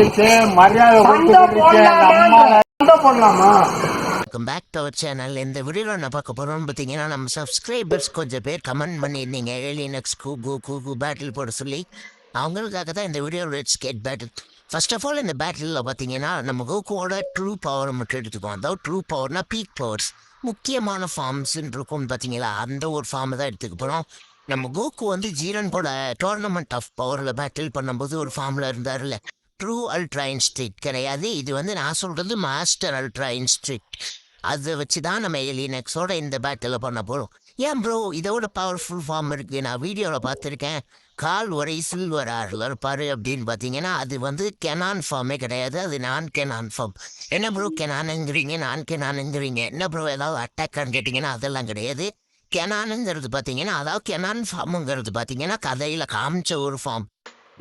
Welcome back to our channel இந்த வீடியோவில் என்ன பார்க்க போகிறோம்னு பார்த்தீங்கன்னா நம்ம சப்ஸ்கிரைபர்ஸ் கொஞ்சம் பேர் கமெண்ட் பண்ணியிருந்தீங்க. ஏலியனக்ஸ் கூகு கூகு பேட்டில் போட சொல்லி. அவங்களுக்காக தான் இந்த video red skate battle first of all இந்த பேட்டிலில் பார்த்தீங்கன்னா நம்ம கோகுவோட ட்ரூ பவரை மட்டும் எடுத்துக்குவோம். அதாவது ட்ரூ பவர்னா பீக் பவர்ஸ் முக்கியமான ஃபார்ம்ஸ்ன்னு இருக்கும் பார்த்தீங்களா? அந்த ஒரு ஃபார்மை தான் எடுத்துக்க போகிறோம் நம்ம கோகு வந்து ஜீரன் கூட டோர்னமெண்ட் ஆஃப் பவரில் பேட்டில் பண்ணும்போது ஒரு ஃபார்மில் இருந்தார்ல ட்ரூ அல்ட்ரா இன்ஸ்ட்ரிட் கிடையாது. இது வந்து நான் சொல்கிறது மாஸ்டர் அல்ட்ரா இன்ஸ்ட்ரிட் அதை வச்சு தான் நம்ம எலினக்ஸோட இந்த பேட்டில் பண்ண போகிறோம் ஏன் ப்ரோ இதோட பவர்ஃபுல் ஃபார்ம் இருக்குது நான் வீடியோவில் பார்த்துருக்கேன். கால் ஒரே சில்வர் ஆறில் இருப்பார் அப்படின்னு பார்த்தீங்கன்னா அது வந்து கெனான் ஃபார்மே கிடையாது. அது நான் கெனான் ஃபார்ம் என்ன ப்ரோ கெனானுங்கிறீங்க நான் கெனானுங்கிறீங்க என்ன ப்ரோ ஏதாவது அட்டாக்கான்னு கேட்டிங்கன்னா அதெல்லாம் கிடையாது. கெனானுங்கிறது பார்த்தீங்கன்னா அதாவது கெனான் ஃபார்முங்கிறது பார்த்தீங்கன்னா கதையில் காமிச்ச ஒரு ஃபார்ம்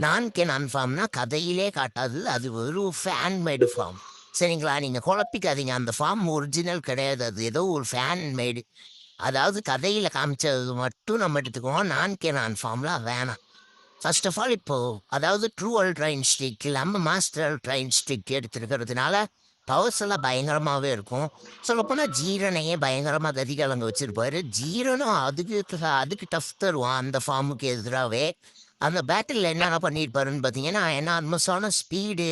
நான் கெனான் ஃபார்ம்னா கதையிலே காட்டாது அது ஒரு ஃபேன் மேடு ஃபார்ம் சரிங்களா? நீங்கள் குழப்பிக்காதீங்க. அந்த ஃபார்ம் ஒரிஜினல் கிடையாது. அது ஏதோ ஒரு ஃபேன் மேடு அதாவது கதையில் காமிச்சது மட்டும் நம்ம எடுத்துக்குவோம். நான் கேன் ஃபார்ம்லாம் வேணாம். ஃபர்ஸ்ட் ஆஃப் ஆல் இப்போது அதாவது ட்ரூ அல்ட்ரா இன்ஸ்டிக் இல்லாமல் மாஸ்டர் அல்ட்ரா இன்ஸ்டிக் எடுத்துருக்கிறதுனால பவர்ஸ் எல்லாம் பயங்கரமாகவே இருக்கும். சொல்லப்போனால் ஜீரனையே பயங்கரமாக கதிகலங்க வச்சுருப்பாரு. ஜீரனும் அதுக்கு அதுக்கு டஃப் தருவான் அந்த ஃபார்முக்கு எதிராகவே அந்த பேட்டில் என்னென்ன பண்ணியிருப்பாருன்னு பார்த்தீங்கன்னா என்னார்மஸான ஸ்பீடு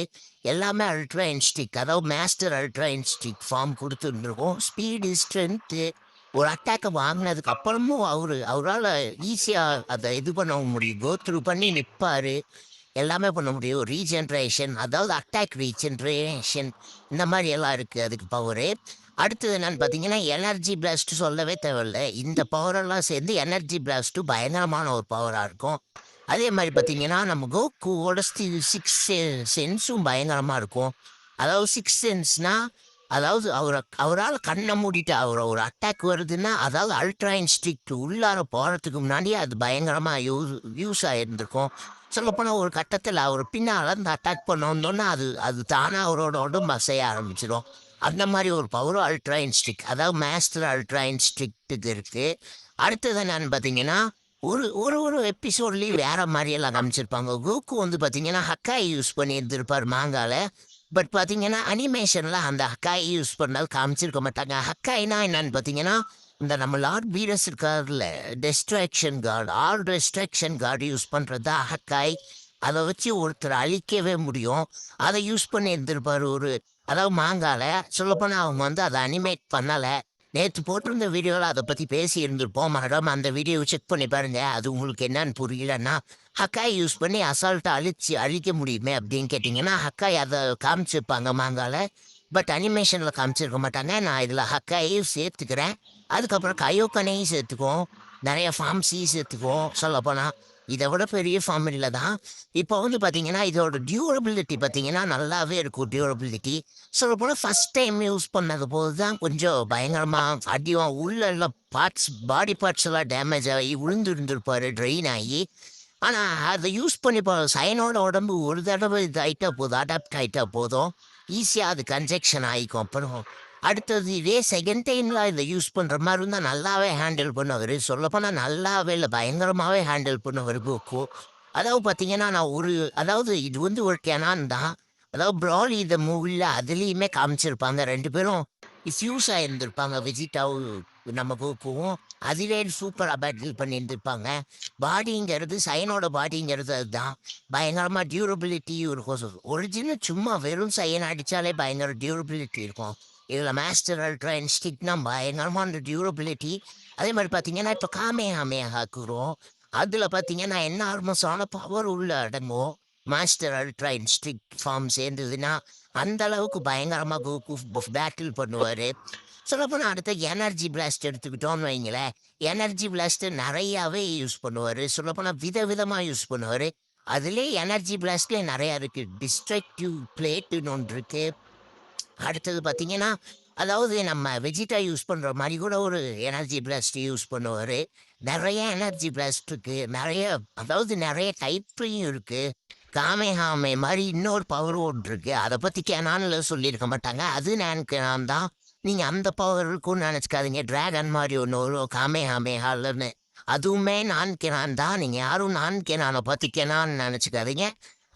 எல்லாமே அல்ட்ரா இன்ஸ்டிக் அதாவது மாஸ்டர் அல்ட்ரா இன்ஸ்டிக் ஃபார்ம் கொடுத்துருந்துருக்கோம். ஸ்பீடு ஸ்ட்ரென்த்து ஒரு அட்டாக்கை வாங்கினதுக்கு அப்புறமும் அவர் அவரால் ஈஸியாக அதை இது பண்ண முடியும். கோத்ரூ பண்ணி நிற்பார் எல்லாமே பண்ண முடியும். ரீஜென்ரேஷன் அதாவது அட்டாக் ரீஜென்ரேஷன் இந்த மாதிரி எல்லாம் இருக்குது அதுக்கு பவரு அடுத்தது என்னன்னு பார்த்தீங்கன்னா எனர்ஜி பிளாஸ்ட்டு சொல்லவே தேவையில்ல. இந்த பவரெல்லாம் சேர்ந்து எனர்ஜி பிளாஸ்ட்டு பயங்கரமான ஒரு பவராக இருக்கும். அதே மாதிரி பார்த்தீங்கன்னா நம்ம கோகுவோட சிக்ஸ் சென்ஸும் பயங்கரமாக இருக்கும். அதாவது சிக்ஸ் சென்ஸ்னால் அதாவது அவரை அவரால் கண்ணை மூடிட்டு அவர் ஒரு அட்டாக் வருதுன்னா அதாவது அல்ட்ரா இன்ஸ்டிக்ட் உள்ளார போகிறதுக்கு முன்னாடி அது பயங்கரமாக யூஸ் யூஸ் ஆகிருந்துருக்கும் சொல்லப்போனால் ஒரு கட்டத்தில் அவர் பின்னால் அந்த அட்டாக் பண்ண வந்தோன்னா அது அது தானாக அவரோட உடம்பு அசைய ஆரம்பிச்சிடும் அந்த மாதிரி ஒரு பவரும் அல்ட்ரா இன்ஸ்டிக் அதாவது மேஸ்டர் அல்ட்ரா இன்ஸ்டிக்ட்டுக்கு இருக்குது அடுத்தது என்னன்னு பார்த்தீங்கன்னா ஒரு ஒரு ஒரு எபிசோட்லேயும் வேற மாதிரியெல்லாம் காமிச்சிருப்பாங்க. கோகு வந்து பார்த்தீங்கன்னா ஹக்காய் யூஸ் பண்ணி இருந்திருப்பார் மாங்கால பட் பார்த்தீங்கன்னா அனிமேஷனில் அந்த ஹக்காய் யூஸ் பண்ணால் காமிச்சிருக்க மாட்டாங்க. ஹக்காய்னா என்னன்னு பார்த்தீங்கன்னா இந்த நம்ம லார்ட் பீரஸ் இருக்கார்ல destruction card all destruction card use பண்ணுறது தான் ஹக்காய் அதை வச்சு ஒருத்தர் அழிக்கவே முடியும். அதை யூஸ் பண்ணி இருந்திருப்பார் ஒரு அதாவது மாங்கால சொல்லப்போனால் அவங்க வந்து அதை அனிமேட் பண்ணலை. நேற்று போட்டிருந்த வீடியோவில் அதை பற்றி பேசி இருந்திருப்போம் மேடம் அந்த வீடியோவை செக் பண்ணி பாருங்க. அது உங்களுக்கு என்னன்னு புரியலன்னா ஹக்காய் யூஸ் பண்ணி அசால்ட்டாக அழிச்சு அழிக்க முடியுமே அப்படின்னு கேட்டிங்கன்னா ஹக்காய் அதை காமிச்சிருப்பாங்க மாங்கால. பட் அனிமேஷனில் காமிச்சிருக்க மாட்டாங்க. நான் இதில் ஹக்காயையும் சேர்த்துக்கிறேன். அதுக்கப்புறம் கயோக்கனையும் சேர்த்துக்குவோம். நிறைய ஃபார்ம்ஸையும் சேர்த்துக்குவோம். சொல்லப்போனால் இதை விட பெரிய ஃபார்ம் தான். இப்போ வந்து பார்த்தீங்கன்னா இதோட டியூரபிலிட்டி பார்த்தீங்கன்னா நல்லாவே இருக்கும் டியூரபிலிட்டி சொல்லப்போனால் ஃபஸ்ட் டைம் யூஸ் பண்ணது போது தான் கொஞ்சம் பயங்கரமாக அடியும். உள்ள பார்ட்ஸ் பாடி பார்ட்ஸ் எல்லாம் டேமேஜ் ஆகி விழுந்து ட்ரெயின் ஆகி. ஆனால் அதை யூஸ் பண்ணி போ சைனோட உடம்பு ஒரு தடவை இது ஆகிட்டா போதும் அடாப்ட் ஆகிட்டா போதும். ஈஸியாக அது கன்ஜெக்ஷன் ஆகிக்கும் அப்புறம் அடுத்தது இதே செகண்ட் டைமில் இதை யூஸ் பண்ணுற மாதிரி இருந்தால் நல்லாவே ஹேண்டில் பண்ணுவார். சொல்லப்போனால் நல்லாவே இல்லை பயங்கரமாகவே ஹேண்டில் பண்ணுவார் புக்கு. அதாவது பார்த்தீங்கன்னா நான் ஒரு அதாவது இது வந்து ஒரு கெனான் தான். அதாவது ப்ராலி இந்த மூவியில் அதுலேயுமே காமிச்சிருப்பாங்க. ரெண்டு பேரும் ஃபியூஸ் ஆகியிருந்திருப்பாங்க வெஜிடாவும் நம்ம புக்குவும். அதிலே சூப்பராக பேட்டில் பண்ணியிருந்திருப்பாங்க. பாடிங்கிறது சயனோட பாடிங்கிறது அதுதான். பயங்கரமாக டியூரபிலிட்டியும் இருக்கும் ஒரிஜினல் சும்மா வெறும் சயன் அடித்தாலே பயங்கர டியூரபிலிட்டி இருக்கும். இதில் மாஸ்டர் அல்ட்ரா இன்ஸ்டிக்னா பயங்கரமான டியூரபிலிட்டி அதே மாதிரி பார்த்தீங்கன்னா இப்போ காமே ஆமே ஆக்குறோம் அதில் பார்த்தீங்கன்னா என்ன ஆர்மஸான பவர் உள்ள அடங்கும் மாஸ்டர் அல்ட்ரா இன்ஸ்டிக் ஃபார்ம் சேர்ந்ததுன்னா அந்த அளவுக்கு பயங்கரமாக பேட்டில் பண்ணுவார். சொல்லப்போனால் அடுத்த எனர்ஜி பிளாஸ்ட் எடுத்துக்கிட்டோம்னு வைங்களேன். எனர்ஜி பிளாஸ்ட்டு நிறையாவே யூஸ் பண்ணுவார். சொல்லப்போனால் விதவிதமாக யூஸ் பண்ணுவார். அதுலேயே எனர்ஜி பிளாஸ்ட்லேயே நிறையா இருக்குது டிஸ்ட்ரக்டிவ் பிளேட்டுன்னு ஒன்று இருக்குது அடுத்தது பார்த்தீங்கன்னா அதாவது நம்ம வெஜிடா யூஸ் பண்ணுற மாதிரி கூட ஒரு எனர்ஜி பிளாஸ்ட் யூஸ் பண்ணுவார். நிறைய எனர்ஜி பிளாஸ்ட் இருக்குது நிறைய அதாவது நிறைய டைப்லையும் இருக்குது காமே ஹாமே மாதிரி இன்னொரு பவர் ஒன்று இருக்குது அதை பற்றி கேனானில் சொல்லியிருக்க மாட்டாங்க. அது நான் கேனான் தான். நீங்கள் அந்த பவர் இருக்கும்னு நினச்சிக்காதீங்க. ட்ராகன் மாதிரி ஒன்று வரும். காமே ஹாமே ஹால்னு அதுவுமே நான் கேனான் தான். நீங்கள் யாரும் நான் கேனானை பற்றி கேனான்னு நினச்சிக்காதீங்க.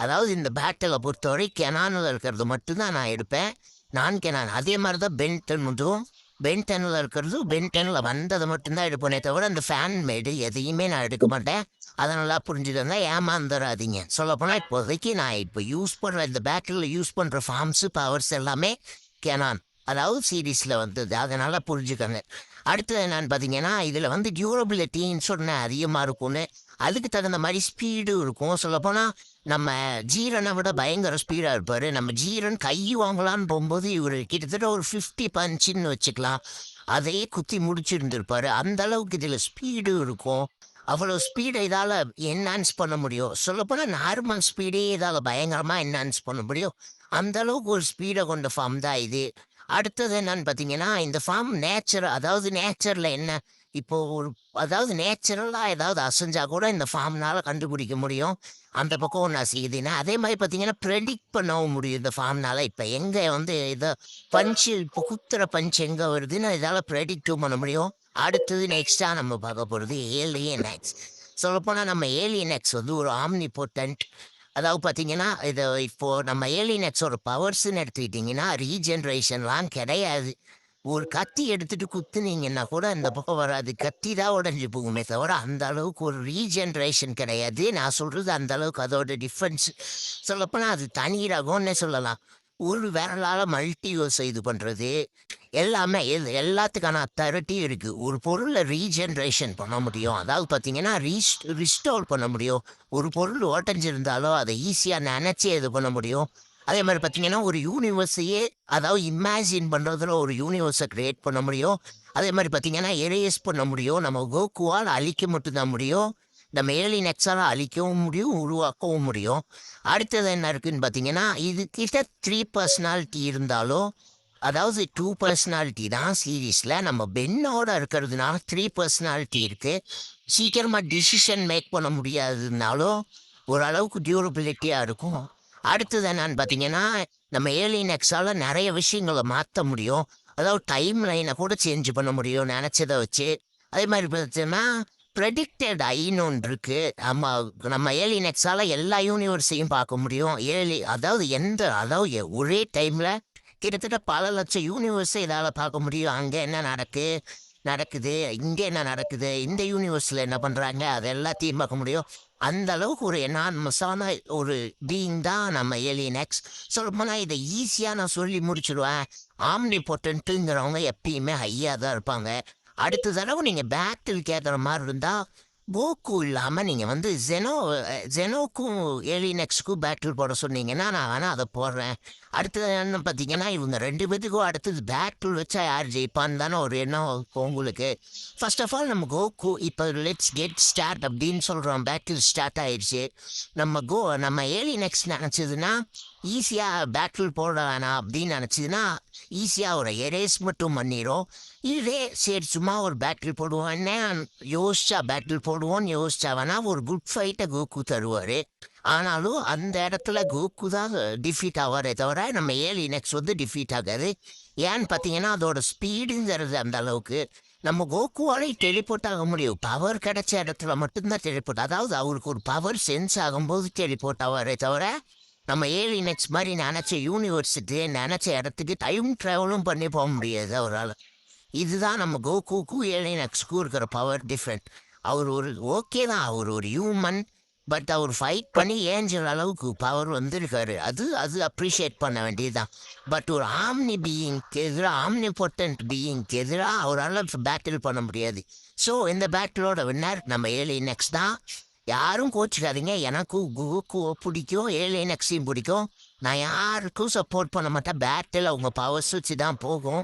அதாவது இந்த பேட்டலை பொறுத்தவரை கெனானில் இருக்கிறது மட்டும்தான் நான் எடுப்பேன். நான் கெனான் அதே மாதிரி தான் பென்டன் மட்டும் பென்டனில் இருக்கிறது பென்டனில் வந்ததை மட்டும்தான் எடுப்பேனே தவிர அந்த ஃபேன் மேடு எதையுமே நான் எடுக்க மாட்டேன். அதை நல்லா புரிஞ்சுட்டு வந்தால் ஏமாந்துடாதீங்க சொல்லப்போனால் இப்போதைக்கு நான் இப்போ யூஸ் பண்ணுற இந்த பேட்டரியில் யூஸ் பண்ணுற ஃபார்ம்ஸு பவர்ஸ் எல்லாமே கெனான் அதாவது சீரீஸில் வந்தது. அதனால் புரிஞ்சுக்கோங்க. அடுத்தது என்னன்னு பார்த்தீங்கன்னா இதில் வந்து டியூரபிலிட்டின்னு சொன்னால் அதிகமாக இருக்கும்னு. அதுக்கு தகுந்த மாதிரி ஸ்பீடும் இருக்கும். சொல்லப்போனால் நம்ம ஜீரனை விட பயங்கர ஸ்பீடாக இருப்பார். நம்ம ஜீரன் கை வாங்கலான்னு போகும்போது இவர் கிட்டத்தட்ட ஒரு ஃபிஃப்டி பஞ்சுன்னு வச்சுக்கலாம். அதையே குத்தி முடிச்சிருந்துருப்பாரு. அந்த அளவுக்கு இதில் ஸ்பீடும் இருக்கும். அவ்வளோ ஸ்பீடை இதால் என்ஹான்ஸ் பண்ண முடியும். சொல்லப்போனால் நார்மல் ஸ்பீடே இதால் பயங்கரமாக என்ஹான்ஸ் பண்ண முடியும். அந்த அளவுக்கு ஒரு ஸ்பீடை கொண்ட ஃபார்ம் தான் இது. அடுத்தது என்னன்னு பார்த்தீங்கன்னா இந்த ஃபார்ம் நேச்சர் அதாவது நேச்சரில் என்ன? இப்போ ஒரு அதாவது நேச்சுரலாக ஏதாவது அசைஞ்சா கூட இந்த ஃபார்ம்னால் கண்டுபிடிக்க முடியும். அந்த பக்கம் ஒன்று அசையுதுன்னா அதே மாதிரி பார்த்தீங்கன்னா ப்ரெடிக்ட் பண்ணவும் முடியும் இந்த ஃபார்ம்னால இப்போ எங்கே வந்து இதை பஞ்சு இப்போ குத்துற பஞ்ச் எங்கே வருதுன்னு இதால் ப்ரெடிக்டும் பண்ண முடியும். அடுத்தது நெக்ஸ்ட்டாக நம்ம பார்க்க போகிறது ஏலியன் எக்ஸ் சொல்லப்போனால் நம்ம ஏலியன் எக்ஸ் வந்து ஒரு ஆம்னிபோர்டன்ட் அதாவது பார்த்தீங்கன்னா இது இப்போது நம்ம ஏலியன் ஒரு பவர்ஸ்ன்னு எடுத்துக்கிட்டிங்கன்னா ரீஜென்ரேஷன்லாம் கிடையாது. ஒரு கத்தி எடுத்துட்டு குத்துனீங்கன்னா கூட அந்த பக்கம் வராது. கத்தி தான் உடஞ்சி போகுமே தவிர அந்த அளவுக்கு ஒரு ரீஜென்ரேஷன் கிடையாது. நான் சொல்கிறது அந்த அளவுக்கு அதோட டிஃப்ரென்ஸ் சொல்லப்போனால் அது தனி ரகம்னே சொல்லலாம். ஒரு விரலால் மல்டி யூஸ் இது பண்ணுறது எல்லாமே இது எல்லாத்துக்கான அத்தாரிட்டி இருக்குது ஒரு பொருளை ரீஜென்ரேஷன் பண்ண முடியும். அதாவது பார்த்தீங்கன்னா ரீஸ் ரிஸ்டோர் பண்ண முடியும். ஒரு பொருள் ஓட்டஞ்சிருந்தாலும் அதை ஈஸியாக நினச்சி இது பண்ண முடியும். அதே மாதிரி பார்த்தீங்கன்னா ஒரு யூனிவர்ஸையே அதாவது இமேஜின் பண்ணுறதுல ஒரு யூனிவர்ஸை க்ரியேட் பண்ண முடியும். அதே மாதிரி பார்த்தீங்கன்னா எரேஸ் பண்ண முடியும். நம்ம கோகுவால் அழிக்க மட்டும்தான் முடியும். நம்ம ஏழி நெக்ஸால் அழிக்கவும் முடியும் உருவாக்கவும் முடியும். அடுத்தது என்ன இருக்குதுன்னு பார்த்தீங்கன்னா இது கிட்ட த்ரீ பர்சனாலிட்டி இருந்தாலும் அதாவது டூ பர்சனாலிட்டி தான் சீரீஸில். நம்ம பென்னோட இருக்கிறதுனால த்ரீ பர்சனாலிட்டி இருக்குது சீக்கிரமாக டிசிஷன் மேக் பண்ண முடியாதுனாலும் ஓரளவுக்கு டியூரபிலிட்டியாக இருக்கும். அடுத்தது என்னன்னு பார்த்தீங்கன்னா நம்ம ஏலியன் எக்ஸால் நிறைய விஷயங்களை மாற்ற முடியும். அதாவது டைம் லைனை கூட சேஞ்ச் பண்ண முடியும் நினச்சதை வச்சு. அதே மாதிரி பார்த்தீங்கன்னா ப்ரெடிக்டட் ஐன்னு ஒன்று இருக்குது நம்ம நம்ம ஏலியன் எக்ஸால் எல்லா யூனிவர்ஸையும் பார்க்க முடியும். ஏலி அதாவது எந்த அதாவது ஒரே டைமில் கிட்டத்தட்ட பல லட்சம் யூனிவர்ஸை இதால் பார்க்க முடியும். அங்கே என்ன நடக்கு? நடக்குது. இங்கே என்ன நடக்குது? இந்த யூனிவர்ஸில் என்ன பண்ணுறாங்க அது எல்லாத்தையும் பார்க்க முடியும். அந்த அளவுக்கு ஒரு எனான்மஸான ஒரு பீயிங் தான் நம்ம ஏலியனெக்ஸ் சொல்லப்போனால் இதை ஈஸியாக நான் சொல்லி முடிச்சிடுவேன் ஆம்னி பொட்டன்ட்டுங்கிறவங்க எப்பயுமே ஹையாக தான் இருப்பாங்க. அடுத்த தடவை நீங்கள் பேட்டில் கேட்குற மாதிரி இருந்தால் போக்கு இல்லாமல் நீங்கள் வந்து ஜெனோ ஜெனோக்கும் ஏலியனெக்ஸுக்கும் பேட்டில் போட சொன்னீங்கன்னா நான் வேணால் அதை போடுறேன். அடுத்தது என்ன பார்த்தீங்கன்னா இவங்க ரெண்டு பேத்துக்கும் அடுத்தது பேட்டில் வச்சா யார் ஜெயிப்பான்னு தானே ஒரு எண்ணம் இருக்கும் உங்களுக்கு. ஃபர்ஸ்ட் ஆஃப் ஆல் நம்ம கோகு இப்போ லெட்ஸ் கெட் ஸ்டார்ட் அப்படின்னு சொல்கிறோம் பேட்டில் ஸ்டார்ட் ஆயிடுச்சு நம்ம கோ நம்ம ஏலியனெக்ஸ் நினச்சதுன்னா ஈஸியாக பேட்டில் போட வேணாம் அப்படின்னு நினச்சதுன்னா ஈஸியாக ஒரு எரேஸ் மட்டும் பண்ணிடும் இதே சரி சும்மா ஒரு பேட்டில் என்ன யோசிச்சா பேட்டில் போடுவோன்னு யோசிச்சா வேணா ஒரு குட் ஃபைட்டை கோகு தருவார். ஆனாலும் அந்த இடத்துல கோகு தான் டிஃபீட் ஆவாரே தவிர நம்ம ஏலி நெக்ஸ்ட் வந்து டிஃபீட் ஆகாது. ஏன்னு பார்த்தீங்கன்னா அதோட ஸ்பீடுங்கிறது அந்த அளவுக்கு நம்ம கோகுவாலே டெலிபோர்ட் ஆக முடியும். பவர் கிடைச்ச இடத்துல மட்டும்தான் டெலிபோர்ட் அதாவது அவருக்கு ஒரு பவர் சென்ஸ் ஆகும்போது டெலிபோர்ட் ஆவாரே தவிர நம்ம ஏழு மாதிரி நினச்ச யூனிவர்சிட்டி நினச்ச இடத்துக்கு டைம் ட்ராவலும் பண்ணி போக முடியாது அவரால். இதுதான் நம்ம கோகுக்கும் ஏலியன் எக்ஸ்க்கும் இருக்கிற பவர் டிஃப்ரெண்ட் அவர் ஒரு ஓகே தான். அவர் ஒரு ஹியூமன் பட் அவர் ஃபைட் பண்ணி ஏஞ்சல் அளவுக்கு பவர் வந்திருக்காரு. அது அது அப்ரிஷியேட் பண்ண வேண்டியதுதான். பட் ஒரு ஆம்னி பீயிங்க்கு எதிராக ஆம்னி பொட்டன்ட் பீயிங்க்கு எதிராக அவரால் பேட்டில் பண்ண முடியாது. ஸோ இந்த பேட்டிலோட வின்னர் நம்ம ஏலியன் நெக்ஸ் தான். யாரும் கோச்சிக்காதீங்க. எனக்கும் குக்கு பிடிக்கும் ஏலியன் நெக்ஸையும் பிடிக்கும். நான் யாருக்கும் சப்போர்ட் பண்ண மாட்டேன். பேட்டில் அவங்க பவர்ஸ் வச்சு தான் போகும்.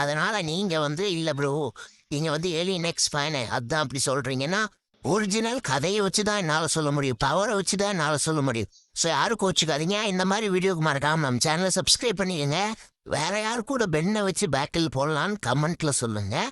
அதனால் நீங்கள் வந்து இல்லை ப்ரோ நீங்கள் வந்து ஏலியன் நெக்ஸ்ட் ஃபேனு அதுதான் அப்படி சொல்கிறீங்கன்னா ஒரிஜினல் கதையை வச்சு தான் என்னால் சொல்ல முடியும். பவரை வச்சு தான் என்னால் சொல்ல முடியும். ஸோ யாரும் கோச்சுக்காதீங்க. இந்த மாதிரி வீடியோக்கு மறக்காமல் நம்ம சேனலை சப்ஸ்கிரைப் பண்ணிக்கோங்க. வேற யாரு கூட பெண்ணை வச்சு பேட்டில் போடலான்னு கமெண்ட்டில் சொல்லுங்கள்